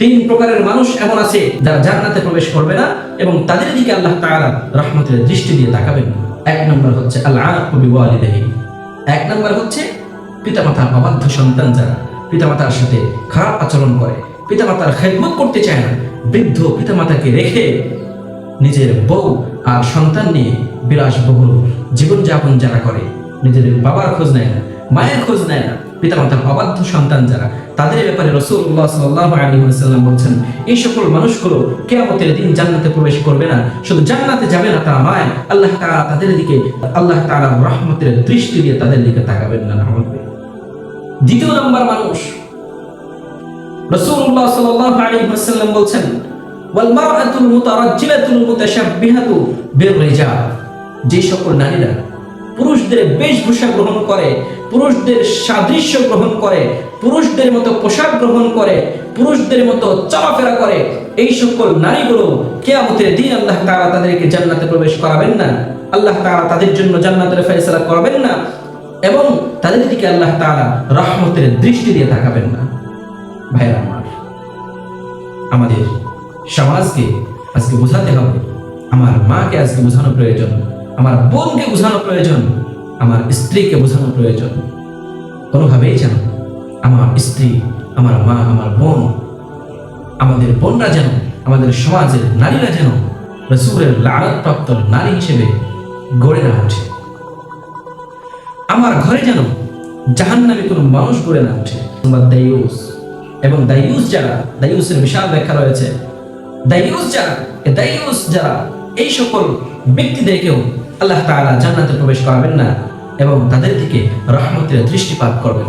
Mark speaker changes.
Speaker 1: তিন প্রকারের মানুষ এমন আছে যারা জান্নাতে প্রবেশ করবে না এবং তাদের দিকে আল্লাহ তাআলা রহমতের দৃষ্টি দিয়ে তাকাবেন। এক নম্বর হচ্ছে আল্লাহ এক নম্বর হচ্ছে পিতামাতার অবাধ্য সন্তান যারা পিতামাতার সাথে খারাপ আচরণ করে, পিতামাতার খেদমত করতে চায় না, বৃদ্ধ পিতামাতাকে রেখে নিজের বউ আর সন্তান নিয়ে বিলাসবহুল জীবনযাপন যারা করে নিজের বাবার খোঁজ নেয় না মায়ের খোঁজ নেয় না। পিতা মাতার অবাধ্য সন্তান যারা, তাদের ব্যাপারে রসুল্লাহ সাল্লাহ আলী সাল্লাম বলছেন, এই সকল মানুষগুলো কেয়ামতের দিন জান্নাতে প্রবেশ করবে না। শুধু জান্নাতে যাবে না, তারা মায় আল্লাহ তারা তাদের দিকে, আল্লাহ তারা রহমতের দৃষ্টি দিয়ে তাদের দিকে তাকাবেন না দ্বিতীয় নম্বর মানুষ যে সকল নারীরা পুরুষদের বেশভূষা গ্রহণ করে, পুরুষদের সাদৃশ্য গ্রহণ করে, পুরুষদের মতো পোশাক গ্রহণ করে, পুরুষদের মতো চলাফেরা করে, এই সকল নারীগুলো কেয়ামতের দিন আল্লাহ তাআলা তাদেরকে জান্নাতে প্রবেশ করাবেন না। আল্লাহ তাআলা তাদের জন্য জান্নাতের ফয়সালা করবেন না এবং তাদের দিকে আল্লাহ তারা রহমতের দৃষ্টি দিয়ে তাকাবেন না। ভাইরা আমার, আমাদের সমাজকে আজকে বোঝাতে হবে, আমার মাকে আজকে বোঝানো প্রয়োজন। আমার বোনকে বোঝানো প্রয়োজন, আমার স্ত্রীকে বোঝানো প্রয়োজন। কোনোভাবেই যেন আমার স্ত্রী, আমার মা, আমার বোন, আমাদের বোনরা যেন, আমাদের সমাজের নারীরা যেন রসুরের লাড়াপ্রাপ্ত নারী হিসেবে গড়ে না ওঠে। আমার ঘরে যেন জাহান নামে কোনো মানুষ গড়ে না ওঠে। বা দায়ুস এবং দায়ুস যারা দায়ুসের বিশাল ব্যাখ্যা রয়েছে। দায়ুস যারা দায়ুস যারা এই সকল ব্যক্তিদেরকেও আল্লাহ তাআলা জান্নাতে প্রবেশ করাবেন না এবং তাদের দিকে রহমতের দৃষ্টিপাত করবেন